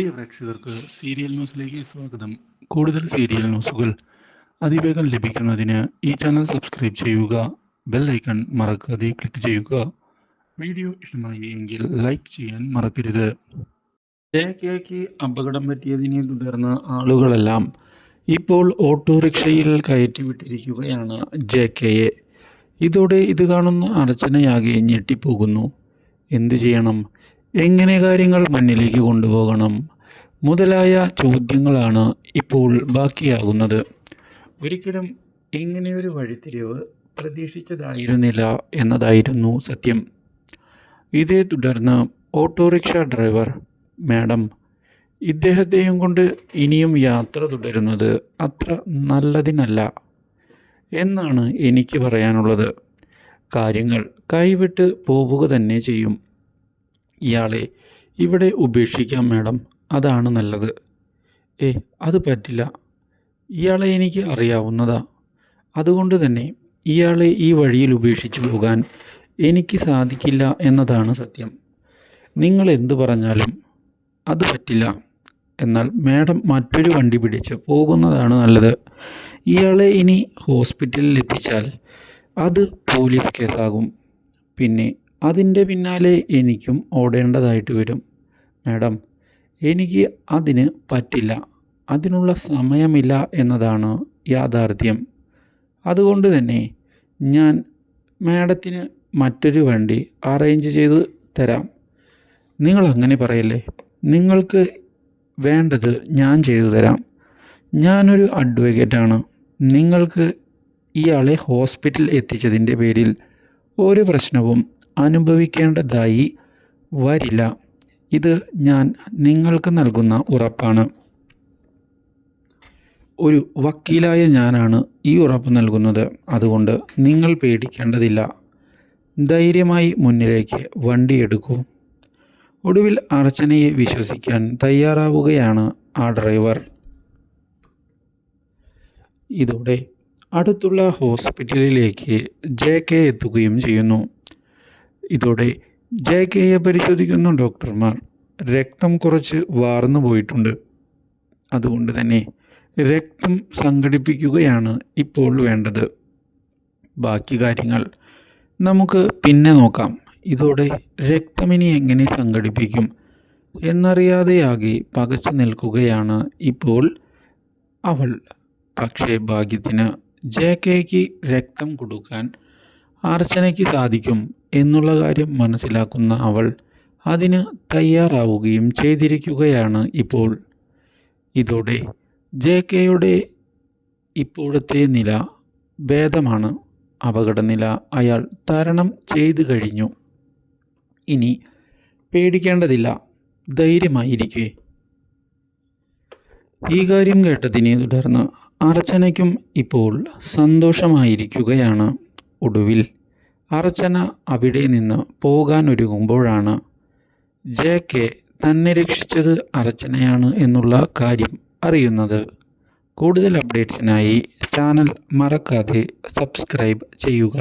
പ്രിയ പ്രേക്ഷകർക്ക് സീരിയൽ ന്യൂസിലേക്ക് സ്വാഗതം. കൂടുതൽ സീരിയൽ ന്യൂസുകൾ അതിവേഗം ലഭിക്കുന്നതിന് ഈ ചാനൽ സബ്സ്ക്രൈബ് ചെയ്യുക ബെൽ ഐക്കൺ മറക്കാതെ ക്ലിക്ക് ചെയ്യുക. വീഡിയോ ഇഷ്ടമായി എങ്കിൽ ലൈക്ക് ചെയ്യാൻ മറക്കരുത്. കെക്ക് അപകടം പറ്റിയതിനെ തുടർന്ന് ആളുകളെല്ലാം ഇപ്പോൾ ഓട്ടോറിക്ഷയിൽ കയറ്റിവിട്ടിരിക്കുകയാണ് ജെ കെയെ ഇതോടെ ഇത് കാണുന്ന അർച്ചനയാകെ ഞെട്ടിപ്പോകുന്നു. എന്തു ചെയ്യണം? എങ്ങനെ കാര്യങ്ങൾ മുന്നിലേക്ക് കൊണ്ടുപോകണം? മുതലായ ചോദ്യങ്ങളാണ് ഇപ്പോൾ ബാക്കിയാകുന്നത്. ഒരിക്കലും ഇങ്ങനെയൊരു വഴിത്തിരിവ് പ്രതീക്ഷിച്ചതായിരുന്നില്ല എന്നതായിരുന്നു സത്യം. ഇതേ തുടർന്ന് ഓട്ടോറിക്ഷ ഡ്രൈവർ മാഡം ഇദ്ദേഹത്തെയും കൊണ്ട് ഇനിയും യാത്ര തുടരുന്നത് അത്ര നല്ലതിനല്ല എന്നാണ് എനിക്ക് പറയാനുള്ളത്. കാര്യങ്ങൾ കൈവിട്ട് പോവുക തന്നെ ചെയ്യും. ഇയാളെ ഇവിടെ ഉപേക്ഷിക്കാം മാഡം. അതാണ് നല്ലത്. ഏ അത് പറ്റില്ല. ഇയാളെ എനിക്ക് അറിയാവുന്നതാ. അതുകൊണ്ട് തന്നെ ഇയാളെ ഈ വഴിയിൽ ഉപേക്ഷിച്ചു പോകാൻ എനിക്ക് സാധിക്കില്ല എന്നതാണ് സത്യം. നിങ്ങൾ എന്തു പറഞ്ഞാലും അത് പറ്റില്ല. എന്നാൽ മാഡം മറ്റൊരു വണ്ടി പിടിച്ച് പോകുന്നതാണ് നല്ലത്. ഇയാളെ ഇനി ഹോസ്പിറ്റലിൽ എത്തിച്ചാൽ അത് പോലീസ് കേസാകും. പിന്നെ അതിന്റെ പിന്നാലെ എനിക്കും ഓടേണ്ടതായിട്ട് വരും. മാഡം എനിക്ക് അതിന് പറ്റില്ല. അതിനുള്ള സമയമില്ല എന്നതാണ് യാഥാർത്ഥ്യം. അതുകൊണ്ട് തന്നെ ഞാൻ മാഡത്തിന് മറ്റൊരു വണ്ടി അറേഞ്ച് ചെയ്ത് തരാം. നിങ്ങൾ അങ്ങനെ പറയല്ലേ? നിങ്ങൾക്ക് വേണ്ടത് ഞാൻ ചെയ്തു തരാം. ഞാനൊരു അഡ്വക്കേറ്റാണ് നിങ്ങൾക്ക് ഇയാളെ ഹോസ്പിറ്റൽ എത്തിച്ചതിന്റെ പേരിൽ ഒരു പ്രശ്നവും അനുഭവിക്കേണ്ടതായി വരില്ല. ഇത് ഞാൻ നിങ്ങൾക്ക് നൽകുന്ന ഉറപ്പാണ്. ഒരു വക്കീലായ ഞാനാണ് ഈ ഉറപ്പ് നൽകുന്നത്. അതുകൊണ്ട് നിങ്ങൾ പേടിക്കേണ്ടതില്ല. ധൈര്യമായി മുന്നിലേക്ക് വണ്ടി എടുക്കൂ. ഒടുവിൽ അർച്ചനയെ വിശ്വസിക്കാൻ തയ്യാറാവുകയാണ് ആ ഡ്രൈവർ. ഇതോടെ അടുത്തുള്ള ഹോസ്പിറ്റലിലേക്ക് ജെ കെ എത്തുകയും ചെയ്യുന്നു. ഇതോടെ ജെ കെയെ പരിശോധിക്കുന്ന ഡോക്ടർമാർ രക്തം കുറച്ച് വാർന്നു പോയിട്ടുണ്ട്. അതുകൊണ്ട് തന്നെ രക്തം സംഘടിപ്പിക്കുകയാണ് ഇപ്പോൾ വേണ്ടത്. ബാക്കി കാര്യങ്ങൾ നമുക്ക് പിന്നെ നോക്കാം. ഇതോടെ രക്തമിനി എങ്ങനെ സംഘടിപ്പിക്കും എന്നറിയാതെയാകെ പകച്ചു നിൽക്കുകയാണ് ഇപ്പോൾ അവൾ. പക്ഷേ ഭാഗ്യത്തിന് ജെ കെക്ക് രക്തം കൊടുക്കാൻ അർച്ചനയ്ക്ക് സാധിക്കും എന്നുള്ള കാര്യം മനസ്സിലാക്കുന്ന അവൾ അതിന് തയ്യാറാവുകയും ചെയ്തിരിക്കുകയാണ് ഇപ്പോൾ. ഇതോടെ ജെ കെയുടെ ഇപ്പോഴത്തെ നില ഭേദമാണ്. അപകടനില അയാൾ തരണം ചെയ്തു കഴിഞ്ഞു. ഇനി പേടിക്കേണ്ടതില്ല. ധൈര്യമായിരിക്കെ. ഈ കാര്യം കേട്ടതിനെ തുടർന്ന് അർച്ചനയ്ക്കും ഇപ്പോൾ സന്തോഷമായിരിക്കുകയാണ്. ഒടുവിൽ അർച്ചന അവിടെ നിന്ന് പോകാൻ ഒരുങ്ങുമ്പോഴാണ് ജെ കെ തന്നെ രക്ഷിച്ചത് അർച്ചനയാണ് എന്നുള്ള കാര്യം അറിയുന്നത്. കൂടുതൽ അപ്ഡേറ്റ്സിനായി ചാനൽ മറക്കാതെ സബ്സ്ക്രൈബ് ചെയ്യുക.